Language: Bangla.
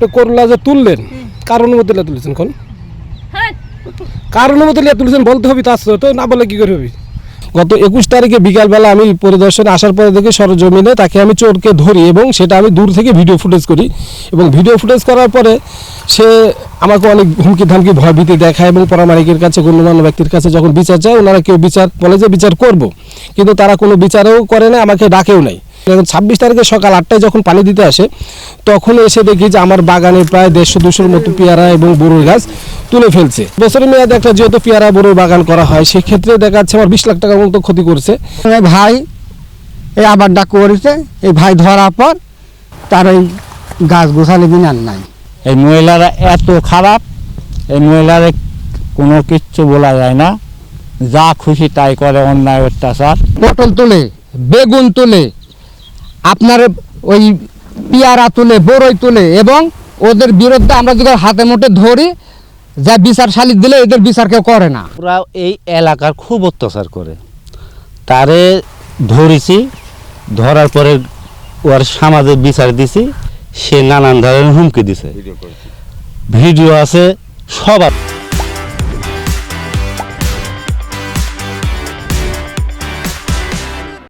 আপনি করলা যে তুললেন কার অনুমতি লিয়ে তুলেছেন কোন হ্যাঁ। কার অনুমতি লিয়ে তুলেছেন বলতে হবে তা তো না বলে কি করে হবে? গত একুশ তারিখে বিকালবেলা আমি পরিদর্শনে আসার পরে দেখি সরজমিনে তাকে আমি চোরকে ধরি এবং সেটা আমি দূর থেকে ভিডিও ফুটেজ করি এবং ভিডিও ফুটেজ করার পরে সে আমাকে অনেক হুমকি ধামকি ভয় ভীতি দেখায় এবং পরামানিকের কাছে গণ্যমান্য ব্যক্তির কাছে যখন বিচার চায় ওনারা কেউ বিচার বলে যে বিচার করব। কিন্তু তারা কোনো বিচারও করে না আমাকে ডাকেও নাই। এখন ছাব্বিশ তারিখে সকাল আটটায় যখন পানি দিতে আসে তখন এসে দেখি যে আমার বাগানে প্রায় দেড়শো দুশোর মতো পেয়ারা এবং বড়ুর গাছ তুলে ফেলছে। বছরের মেয়াদে একটা যেহেতু পেয়ারা বড়ুর বাগান করা হয় সেক্ষেত্রে দেখা যাচ্ছে আমার বিশ লাখ টাকার মতো ক্ষতি করছে। ভাই এই আবারটা করেছে এই ভাই ধরার পর তার ওই গাছ গোছালে দিন আর নাই। এই মহিলারা এত খারাপ এই মহিলারা কোনো কিচ্ছু বলা যায় না। যা খুশি তাই করে অন্যায় অত্যাচার। পটল তুলে বেগুন তুলে আপনার ওই পেয়ারা তুলে বড়ই তুলে এবং ওদের বিরুদ্ধে আমরা যদি হাতে মুঠে ধরি যা বিচার শালিক দিলে এদের বিচার কেউ করে না। ওরা এই এলাকার খুব অত্যাচার করে। তারে ধরেছি ধরার পরে ওর সমাজে বিচার দিছি সে নানান ধরনের হুমকি দিছে। ভিডিও আছে সব আছে।